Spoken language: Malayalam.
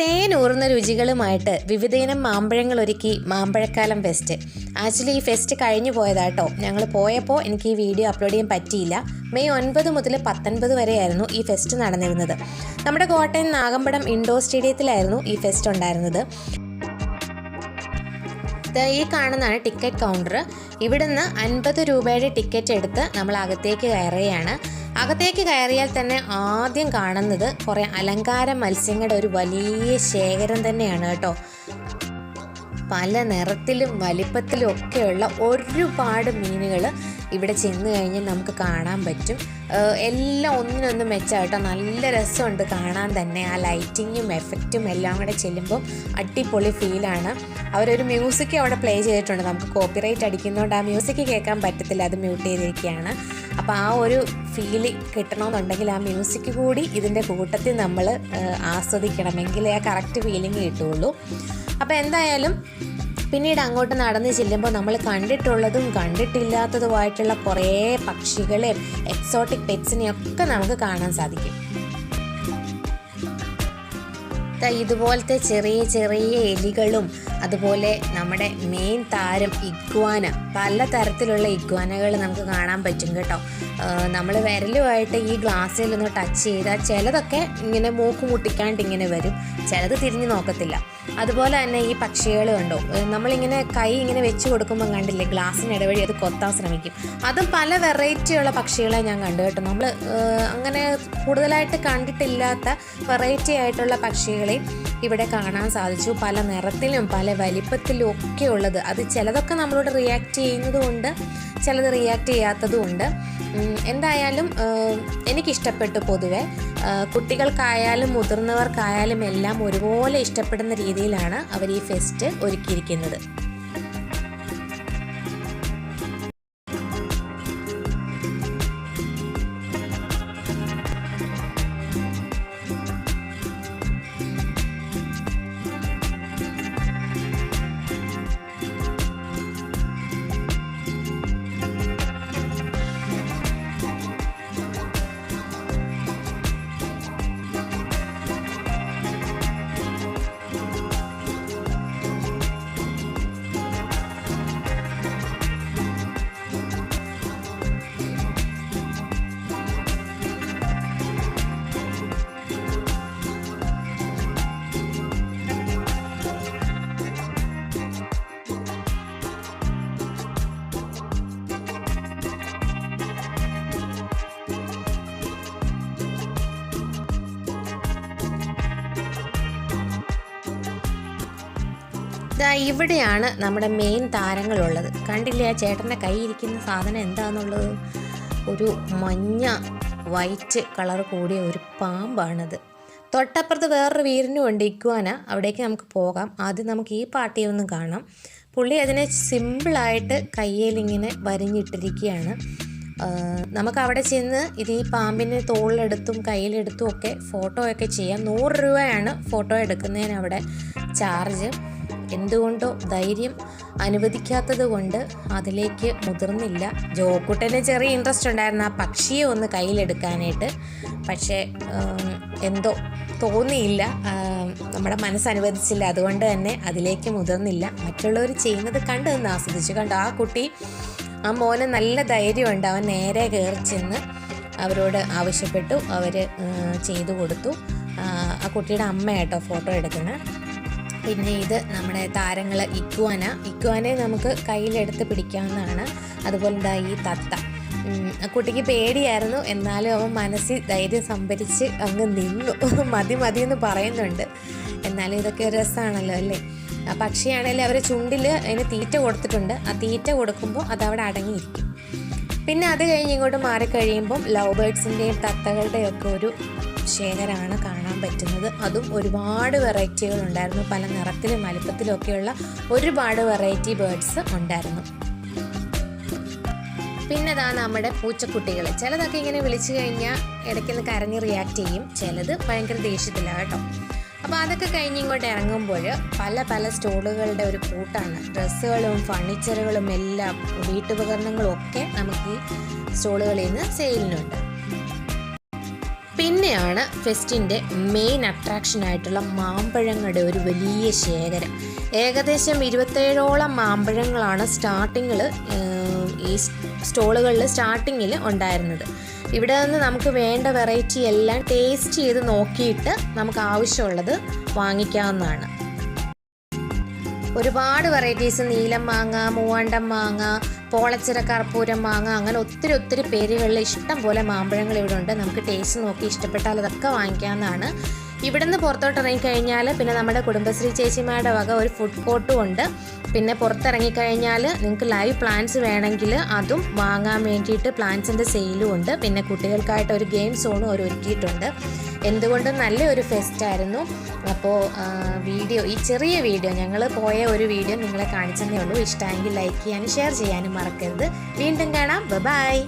തേനൂറുന്ന രുചികളുമായിട്ട് വിവിധയിനം മാമ്പഴങ്ങൾ ഒരുക്കി മാമ്പഴക്കാലം ഫെസ്റ്റ്. ആക്ച്വലി ഈ ഫെസ്റ്റ് കഴിഞ്ഞു പോയതാട്ടോ. ഞങ്ങൾ പോയപ്പോൾ എനിക്ക് ഈ വീഡിയോ അപ്ലോഡ് ചെയ്യാൻ പറ്റിയില്ല. മെയ് ഒൻപത് മുതൽ പത്തൊൻപത് വരെയായിരുന്നു ഈ ഫെസ്റ്റ് നടന്നിരുന്നത്. നമ്മുടെ കോട്ടയം നാഗമ്പടം ഇൻഡോർ സ്റ്റേഡിയത്തിലായിരുന്നു ഈ ഫെസ്റ്റ് ഉണ്ടായിരുന്നത്. ഈ കാണുന്നതാണ് ടിക്കറ്റ് കൗണ്ടർ ഇവിടുന്ന് അൻപത് രൂപയുടെ ടിക്കറ്റ് എടുത്ത് നമ്മൾ അകത്തേക്ക് കയറുകയാണ്. അകത്തേക്ക് കയറിയാൽ തന്നെ ആദ്യം കാണുന്നത് കുറേ അലങ്കാര മത്സ്യങ്ങളുടെ ഒരു വലിയ ശേഖരം തന്നെയാണ് കേട്ടോ. പല നിറത്തിലും വലിപ്പത്തിലും ഒക്കെയുള്ള ഒരുപാട് മീനുകൾ ഇവിടെ ചെന്ന് കഴിഞ്ഞാൽ നമുക്ക് കാണാൻ പറ്റും. എല്ലാം ഒന്നിനൊന്ന് മെച്ചമായിട്ടോ. നല്ല രസമുണ്ട് കാണാൻ തന്നെ. ആ ലൈറ്റിങ്ങും എഫക്റ്റും എല്ലാം കൂടെ ചെല്ലുമ്പോൾ അടിപൊളി ഫീലാണ് അവരൊരു മ്യൂസിക് അവിടെ പ്ലേ ചെയ്തിട്ടുണ്ട്. നമുക്ക് കോപ്പിറൈറ്റ് അടിക്കുന്നതുകൊണ്ട് ആ മ്യൂസിക് കേൾക്കാൻ പറ്റത്തില്ല. അത് മ്യൂട്ട് ചെയ്തിരിക്കുകയാണ്. അപ്പോൾ ആ ഒരു ഫീൽ കിട്ടണമെന്നുണ്ടെങ്കിൽ ആ മ്യൂസിക് കൂടി ഇതിന്റെ കൂട്ടത്തിൽ നമ്മൾ ആസ്വദിക്കണമെങ്കിൽ ആ കറക്റ്റ് ഫീലിംഗ് കിട്ടുള്ളൂ. അപ്പോൾ എന്തായാലും പിന്നീട് അങ്ങോട്ട് നടന്ന് ചെല്ലുമ്പോൾ നമ്മൾ കണ്ടിട്ടുള്ളതും കണ്ടിട്ടില്ലാത്തതുമായിട്ടുള്ള കുറേ പക്ഷികളെയും എക്സോട്ടിക് പെറ്റ്സിനെയൊക്കെ നമുക്ക് കാണാൻ സാധിക്കും. ഇതുപോലത്തെ ചെറിയ ചെറിയ എലികളും അതുപോലെ നമ്മുടെ മെയിൻ താരം ഇഗ്വാന പല തരത്തിലുള്ള ഇഗ്വാനകൾ നമുക്ക് കാണാൻ പറ്റും കേട്ടോ. നമ്മൾ വിരലുമായിട്ട് ഈ ഗ്ലാസ്സിൽ ഒന്ന് ടച്ച് ചെയ്താൽ ചിലതൊക്കെ ഇങ്ങനെ മൂക്ക് മുട്ടിക്കാണ്ട് ഇങ്ങനെ വരും. ചിലത് തിരിഞ്ഞു നോക്കത്തില്ല. അതുപോലെ തന്നെ ഈ പക്ഷികൾ കണ്ടോ നമ്മളിങ്ങനെ കൈ ഇങ്ങനെ വെച്ച് കൊടുക്കുമ്പോൾ കണ്ടില്ലേ ഗ്ലാസ്സിന് ഇടവഴി അത് കൊത്താൻ ശ്രമിക്കും. അതും പല വെറൈറ്റിയുള്ള പക്ഷികളെ ഞാൻ കണ്ടു കേട്ടോ. നമ്മൾ അങ്ങനെ കൂടുതലായിട്ട് കണ്ടിട്ടില്ലാത്ത വെറൈറ്റി ആയിട്ടുള്ള പക്ഷികളെയും ഇവിടെ കാണാൻ സാധിച്ചു. പല നിറത്തിലും പല വലിപ്പത്തിലും ഒക്കെ ഉള്ളത്. അത് ചിലതൊക്കെ നമ്മളോട് റിയാക്ട് ചെയ്യുന്നതുകൊണ്ട് ചിലത് റിയാക്ട് ചെയ്യാത്തതുമുണ്ട്. ഉം, എന്തായാലും എനിക്കിഷ്ടപ്പെട്ടു പൊതുവെ. കുട്ടികൾക്കായാലും മുതിർന്നവർക്കായാലും എല്ലാം ഒരുപോലെ ഇഷ്ടപ്പെടുന്ന രീതിയിലാണ് അവർ ഈ ഫെസ്റ്റ് ഒരുക്കിയിരിക്കുന്നത്. ഇവിടെയാണ് നമ്മുടെ മെയിൻ താരങ്ങളുള്ളത്. കണ്ടില്ലേ ആ ചേട്ടന്റെ കൈ ഇരിക്കുന്ന സാധനം എന്താണെന്നുള്ളത് ഒരു മഞ്ഞ വൈറ്റ് കളർ കൂടിയ ഒരു പാമ്പാണത്. തൊട്ടപ്പുറത്ത് വേറൊരു വീരനും ഉണ്ട് ഇക്കുവാന അവിടേക്ക് നമുക്ക് പോകാം. ആദ്യം നമുക്ക് ഈ പാട്ടിയൊന്നും കാണാം. പുള്ളി അതിനെ സിമ്പിളായിട്ട് കയ്യിലിങ്ങനെ വരിഞ്ഞിട്ടിരിക്കുകയാണ്. വരഞ്ഞിട്ടിരിക്കുകയാണ് നമുക്ക് അവിടെ ചെന്ന് ഇത് ഈ പാമ്പിനെ തോളിലെടുത്തും കയ്യിലെടുത്തും ഒക്കെ ഫോട്ടോ ഒക്കെ ചെയ്യാം. നൂറ് രൂപയാണ് ഫോട്ടോ എടുക്കുന്നതിന് അവിടെ ചാർജ് എന്തുകൊണ്ടോ ധൈര്യം അനുവദിക്കാത്തത് കൊണ്ട് അതിലേക്ക് മുതിർന്നില്ല. ജോക്കുട്ടന് ചെറിയ ഇൻട്രസ്റ്റ് ഉണ്ടായിരുന്ന ആ പക്ഷിയെ ഒന്ന് കയ്യിലെടുക്കാനായിട്ട്. പക്ഷേ എന്തോ തോന്നിയില്ല. നമ്മുടെ മനസ്സനുവദിച്ചില്ല അതുകൊണ്ട് തന്നെ അതിലേക്ക് മുതിർന്നില്ല. മറ്റുള്ളവർ ചെയ്യുന്നത് കണ്ടു നിന്ന് ആസ്വദിച്ചു. കണ്ടു ആ കുട്ടി ആ മോന് നല്ല ധൈര്യമുണ്ട്. അവൻ നേരെ കയറി ചെന്ന് അവരോട് ആവശ്യപ്പെട്ടു. അവർ ചെയ്തു കൊടുത്തു. ആ, കുട്ടിയുടെ അമ്മയാട്ടോ ഫോട്ടോ എടുക്കുന്നത് പിന്നെ ഇത് നമ്മുടെ താരങ്ങൾ ഇക്വാന ഇക്വാനെ നമുക്ക് കയ്യിലെടുത്ത് പിടിക്കാവുന്നതാണ്. അതുപോലെ എന്താ ഈ തത്ത. കുട്ടിക്ക് പേടിയായിരുന്നു. എന്നാലും അവൻ മനസ്സിൽ ധൈര്യം സംഭരിച്ച് അങ്ങ് നിന്നു. മതി മതി എന്ന് പറയുന്നുണ്ട്. എന്നാലും ഇതൊക്കെ രസമാണല്ലോ അല്ലേ? പക്ഷിയാണെങ്കിൽ അവർ ചുണ്ടിൽ അതിന് തീറ്റ കൊടുത്തിട്ടുണ്ട്. ആ തീറ്റ കൊടുക്കുമ്പോൾ അതവിടെ അടങ്ങിയിരിക്കും. പിന്നെ അത് കഴിഞ്ഞ് ഇങ്ങോട്ട് മാറിക്കഴിയുമ്പം ലവ് ബേഡ്സിന്റെയും തത്തകളുടെയും ഒക്കെ ഒരു ശേഖരമാണ് കാണാൻ പറ്റുന്നത്. അതും ഒരുപാട് വെറൈറ്റികൾ ഉണ്ടായിരുന്നു. പല നിറത്തിലും വലുപ്പത്തിലും ഒക്കെയുള്ള ഒരുപാട് വെറൈറ്റി ബേഡ്സ് ഉണ്ടായിരുന്നു. പിന്നെ നമ്മുടെ പൂച്ചക്കുട്ടികൾ ചിലതൊക്കെ ഇങ്ങനെ വിളിച്ചു കഴിഞ്ഞാൽ ഇടയ്ക്കൊന്ന് കരഞ്ഞ് റിയാക്ട് ചെയ്യും. ചിലത് ഭയങ്കര ദേഷ്യത്തില്ല കേട്ടോ. അപ്പോൾ അതൊക്കെ കഴിഞ്ഞ് ഇങ്ങോട്ട് ഇറങ്ങുമ്പോൾ പല പല സ്റ്റോളുകളുടെ ഒരു കൂട്ടാണ്. ഡ്രസ്സുകളും ഫർണിച്ചറുകളും എല്ലാം വീട്ടുപകരണങ്ങളും ഒക്കെ നമുക്ക് ഈ സ്റ്റോളുകളിൽ നിന്ന് സെയിലിനുണ്ട്. പിന്നെയാണ് ഫെസ്റ്റിന്റെ മെയിൻ അട്രാക്ഷൻ ആയിട്ടുള്ള മാമ്പഴങ്ങളുടെ ഒരു വലിയ ശേഖരം. ഏകദേശം ഇരുപത്തേഴോളം മാമ്പഴങ്ങളാണ് സ്റ്റാർട്ടിങ്ങിൽ ഈ സ്റ്റോളുകളിൽ സ്റ്റാർട്ടിങ്ങിൽ ഉണ്ടായിരുന്നത്. ഇവിടെ നിന്ന് നമുക്ക് വേണ്ട വെറൈറ്റി എല്ലാം ടേസ്റ്റ് ചെയ്ത് നോക്കിയിട്ട് നമുക്ക് ആവശ്യമുള്ളത് വാങ്ങിക്കാവുന്നതാണ്. ഒരുപാട് വെറൈറ്റീസ് നീലം മാങ്ങ മൂവാണ്ടം മാങ്ങ പോളച്ചിര കർപ്പൂരം മാങ്ങ അങ്ങനെ ഒത്തിരി ഒത്തിരി പേരുകളിൽ ഇഷ്ടം പോലെ മാമ്പഴങ്ങൾ ഇവിടെ ഉണ്ട്. നമുക്ക് ടേസ്റ്റ് നോക്കി ഇഷ്ടപ്പെട്ടാൽ അതൊക്കെ വാങ്ങിക്കാവുന്നതാണ്. ഇവിടുന്ന് പുറത്തോട്ട് ഇറങ്ങിക്കഴിഞ്ഞാൽ പിന്നെ നമ്മുടെ കുടുംബശ്രീ ചേച്ചിമാരുടെ വക ഒരു ഫുഡ് കോർട്ടും ഉണ്ട്. പിന്നെ പുറത്തിറങ്ങിക്കഴിഞ്ഞാൽ നിങ്ങൾക്ക് ലൈവ് പ്ലാന്റ്സ് വേണമെങ്കിൽ അതും വാങ്ങാൻ വേണ്ടിയിട്ട് പ്ലാന്റ്സിന്റെ സെയിലും ഉണ്ട്. പിന്നെ കുട്ടികൾക്കായിട്ട് ഒരു ഗെയിം സോണും അവർ ഒരുക്കിയിട്ടുണ്ട്. എന്തുകൊണ്ടും നല്ലൊരു ഫെസ്റ്റായിരുന്നു അപ്പോൾ വീഡിയോ ഈ ചെറിയ വീഡിയോ ഞങ്ങൾ പോയ ഒരു വീഡിയോ നിങ്ങളെ കാണിച്ചതേ ഉള്ളൂ. ഇഷ്ടമെങ്കിൽ ലൈക്ക് ചെയ്യാനും ഷെയർ ചെയ്യാനും മറക്കരുത്. വീണ്ടും കാണാം. ബൈ